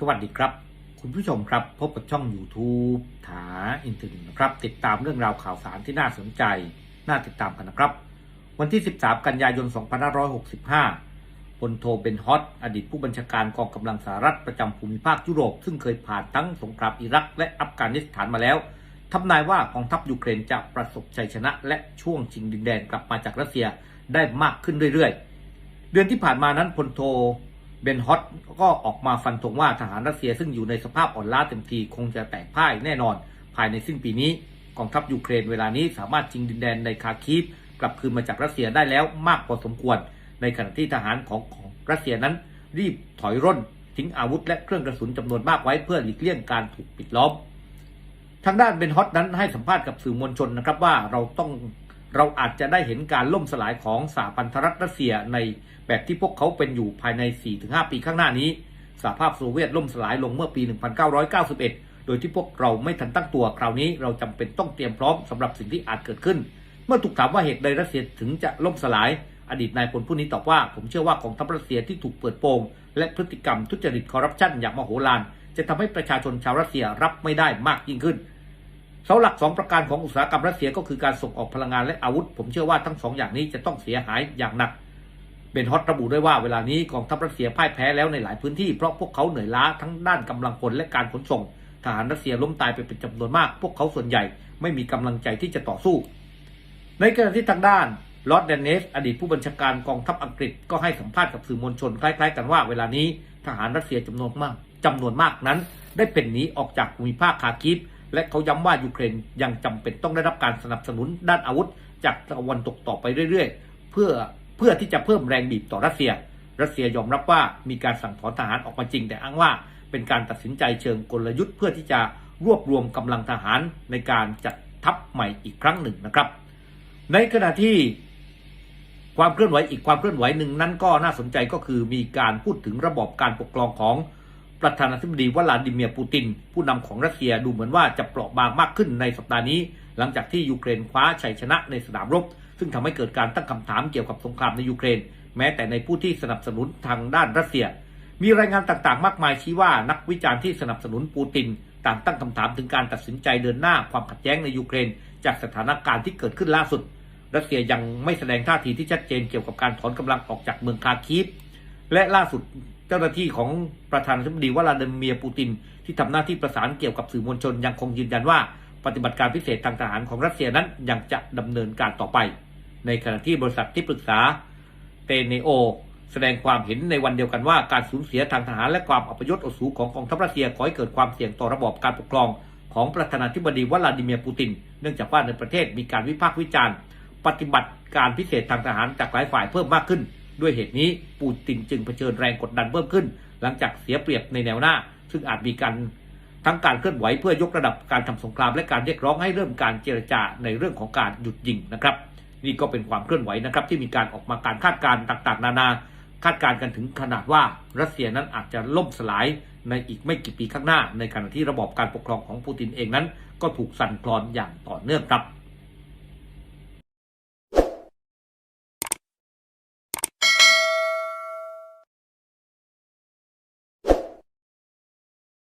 สวัสดีครับ คุณผู้ชมครับ พบกับช่อง YouTube ถาอินเทอร์เน็ตนะครับ ติดตามเรื่องราวข่าวสารที่น่าสนใจ น่าติดตามกันนะครับ วันที่ 13 กันยายน 2565พลโทเบนฮอตอดีตผู้บัญชาการกองกำลังสหรัฐประจำภูมิภาคยุโรป ซึ่งเคยผ่านทั้งสงครามอิรัก และอัฟกานิสถานมาแล้วทำนายว่ากองทัพยูเครนจะประสบชัยชนะ และช่วงชิงดินแดนกลับมาจากรัสเซียได้มากขึ้นเรื่อยๆ เดือนที่ผ่านมานั้นพลโท เบนฮอตก็ออกมาฟันธงว่าทหารรัสเซียซึ่งอยู่ในสภาพอ่อนล้าเต็มทีคงจะแตกพ่ายแน่นอน ภายในสิ้นปีนี้กองทัพยูเครนเวลานี้สามารถชิงดินแดนในคาคีฟกลับคืนมาจากรัสเซียได้แล้วมากพอสมควร ในขณะที่ทหารของของรัสเซียนั้น รีบถอยร่นทิ้งอาวุธและเครื่องกระสุนจำนวนมากไว้เพื่อหลีกเลี่ยงการถูกปิดล้อมทางด้านเบนฮอตนั้นให้สัมภาษณ์กับสื่อมวลชนนะครับว่าเราต้อง เราอาจจะได้เห็นการล่มสลายของสหพันธรัฐรัสเซียในแบบที่พวกเขาเป็นอยู่ภายใน 4-5 ปีข้างหน้านี้สหภาพโซเวียตล่มสลายลงเมื่อปี 1991 โดยที่พวกเราไม่ทันตั้งตัวคราวนี้เราจำเป็นต้องเตรียมพร้อมสำหรับสิ่งที่อาจเกิดขึ้น เมื่อถูกถามว่าเหตุใดรัสเซียถึงจะล่มสลาย อดีตนายพลผู้นี้ตอบว่า ผมเชื่อว่ากองทัพรัสเซียที่ถูกเปิดโปง และพฤติกรรมทุจริตคอร์รัปชันอย่างมโหฬารจะทำให้ประชาชนชาวรัสเซียรับไม่ได้มากยิ่งขึ้น เสาหลักสองประการของอุตสาหกรรมรัสเซียก็คือการส่งออกพลังงานและอาวุธ ผมเชื่อว่าทั้งสองอย่างนี้จะต้องเสียหายอย่างหนักเบนฮอตระบุด้วยว่าเวลานี้กองทัพรัสเซียพ่ายแพ้แล้วในหลายพื้นที่เพราะพวกเขาเหนื่อยล้าทั้งด้านกำลังพลและการขนส่ง ทหารรัสเซียล้มตายไปเป็นจำนวนมาก พวกเขาส่วนใหญ่ไม่มีกำลังใจที่จะต่อสู้ ในขณะที่ทางด้านลอร์ดเดนเนสอดีตผู้บัญชาการกองทัพอังกฤษก็ให้สัมภาษณ์กับสื่อมวลชนคล้าย ๆ กันว่าเวลานี้ทหารรัสเซียจำนวนมากจำนวนมากนั้น ได้เป็นหนีออกจากภูมิภาคคาคิฟ และเขาย้ำว่ายูเครนยังจำเป็นต้องได้รับการสนับสนุนด้านอาวุธ จากตะวันตกต่อไปเรื่อยๆ เพื่อเพื่อที่จะเพิ่มแรงบีบต่อรัสเซีย รัสเซียยอมรับว่ามีการสั่งถอนทหารออกมาจริง แต่อ้างว่าเป็นการตัดสินใจเชิงกลยุทธ์เพื่อที่จะรวบรวมกำลังทหารในการจัดทัพใหม่อีกครั้งหนึ่งนะครับ ในขณะที่ความเคลื่อนไหวอีกความเคลื่อนไหวหนึ่งนั้นก็น่าสนใจก็คือมีการพูดถึงระบบการปกครองของ ประธานาธิบดีวลาดิเมียร์ปูติน ผู้นำของรัสเซียดูเหมือนว่าจะเปราะบางมากขึ้นในสัปดาห์นี้ หลังจากที่ยูเครนคว้าชัยชนะในสนามรบ ซึ่งทำให้เกิดการตั้งคำถามเกี่ยวกับสงครามในยูเครน แม้แต่ในผู้ที่สนับสนุนทางด้านรัสเซีย มีรายงานต่างๆ มากมายชี้ว่านักวิจารณ์ที่สนับสนุนปูตินต่างตั้งคำถามถึงการตัดสินใจเดินหน้าความขัดแย้งในยูเครน จากสถานการณ์ที่เกิดขึ้นล่าสุด รัสเซียยังไม่แสดงท่าทีที่ชัดเจนเกี่ยวกับการถอนกำลังออกจากเมืองคาคีฟและล่าสุด เจ้าหน้าที่ของประธานาธิบดีวลาดิเมียร์ปูติน ที่ทำหน้าที่ประสานเกี่ยวกับสื่อมวลชนยังคงยืนยันว่า ปฏิบัติการพิเศษทางทหารของรัสเซียนั้นยังจะดำเนินการต่อไป ในขณะที่บริษัทที่ปรึกษาเตเนโอแสดงความเห็นในวันเดียวกันว่าการสูญเสียทางทหารและความอัปยศอดสูของกองทัพรัสเซียก่อให้เกิดความเสี่ยงต่อระบอบการปกครองของประธานาธิบดีวลาดิเมียร์ปูติน เนื่องจากว่าในประเทศมีการวิพากษ์วิจารณ์ ปฏิบัติการพิเศษทางทหารจากหลายฝ่ายเพิ่มมากขึ้น ด้วยเหตุนี้ปูตินจึงเผชิญแรงกดดันเพิ่มขึ้น หลังจากเสียเปรียบในแนวหน้า ซึ่งอาจมีการทั้งการเคลื่อนไหวเพื่อยกระดับการทำสงครามและการเรียกร้องให้เริ่มการเจรจาในเรื่องของการหยุดยิงนะครับ นี่ก็เป็นความเคลื่อนไหวนะครับ ที่มีการออกมาการคาดการณ์ต่างๆ นานา คาดการณ์กันถึงขนาดว่ารัสเซียนั้นอาจจะล่มสลายในอีกไม่กี่ปีข้างหน้า ในขณะที่ระบอบการปกครองของปูตินเองนั้น ก็ถูกสั่นคลอนอย่างต่อเนื่องครับ